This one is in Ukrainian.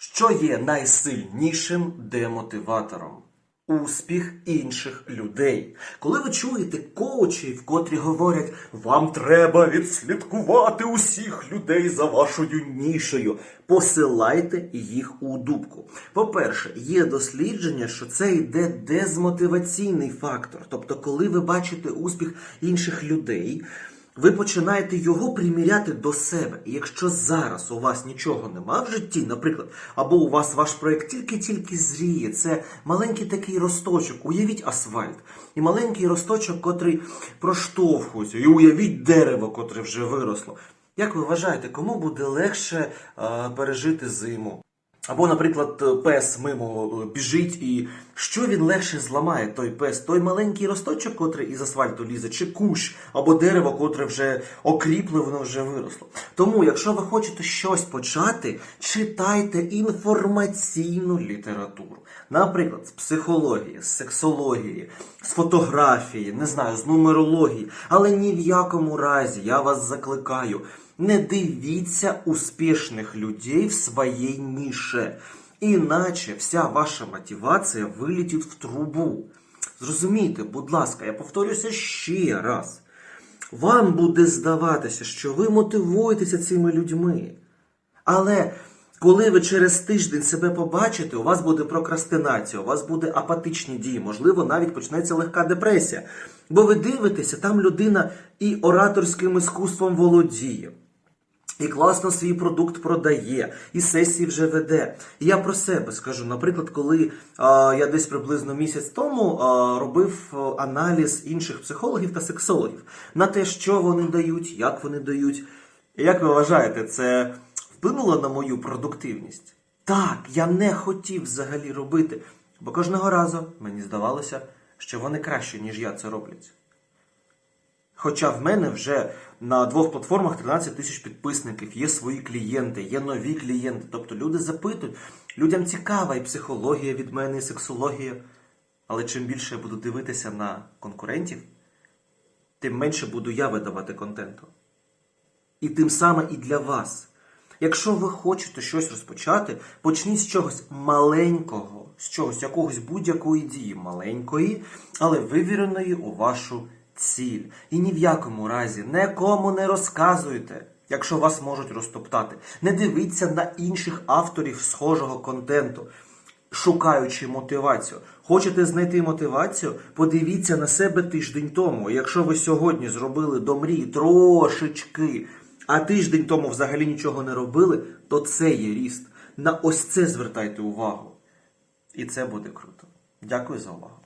Що є найсильнішим демотиватором? Успіх інших людей. Коли ви чуєте коучів, котрі говорять, вам треба відслідкувати усіх людей за вашою нішею, посилайте їх у дубку. По-перше, є дослідження, що це йде дезмотиваційний фактор. Тобто, коли ви бачите успіх інших людей, ви починаєте його приміряти до себе. І якщо зараз у вас нічого нема в житті, наприклад, або у вас ваш проєкт тільки-тільки зріє, це маленький такий росточок, уявіть асфальт, і маленький росточок, котрий проштовхується, і уявіть дерево, котре вже виросло. Як ви вважаєте, кому буде легше е, пережити зиму? Або, наприклад, пес мимо е, біжить, і що він легше зламає той пес? Той маленький росточок, котрий із асфальту лізе, чи кущ, або дерево, котре вже окріпле, воно вже виросло. Тому, якщо ви хочете щось почати, читайте інформаційну літературу. Наприклад, з психології, з сексології, з фотографії, не знаю, з нумерології. Але ні в якому разі я вас закликаю. Не дивіться успішних людей в своїй ніше. Іначе вся ваша мотивація вилетить в трубу. Зрозумійте, будь ласка, я повторюся ще раз. Вам буде здаватися, що ви мотивуєтеся цими людьми. Але коли ви через тиждень себе побачите, у вас буде прокрастинація, у вас буде апатичні дії, можливо, навіть почнеться легка депресія. Бо ви дивитеся, там людина і ораторським іскусством володіє. І класно свій продукт продає, і сесії вже веде. І я про себе скажу. Наприклад, коли а, я десь приблизно місяць тому а, робив аналіз інших психологів та сексологів на те, що вони дають, як вони дають. Як ви вважаєте, це вплинуло на мою продуктивність? Так, я не хотів взагалі робити, бо кожного разу мені здавалося, що вони краще, ніж я це роблять. Хоча в мене вже на двох платформах 13 тисяч підписників, є свої клієнти, є нові клієнти. Тобто люди запитують, людям цікава і психологія від мене, і сексологія. Але чим більше я буду дивитися на конкурентів, тим менше буду я видавати контенту. І тим саме і для вас. Якщо ви хочете щось розпочати, почніть з чогось маленького, з чогось, якогось будь-якої дії, маленької, але вивіреної у вашу ціль. І ні в якому разі нікому не розказуйте, якщо вас можуть розтоптати. Не дивіться на інших авторів схожого контенту, шукаючи мотивацію. Хочете знайти мотивацію? Подивіться на себе тиждень тому. Якщо ви сьогодні зробили до мрії трошечки, а тиждень тому взагалі нічого не робили, то це є ріст. На ось це звертайте увагу. І це буде круто. Дякую за увагу.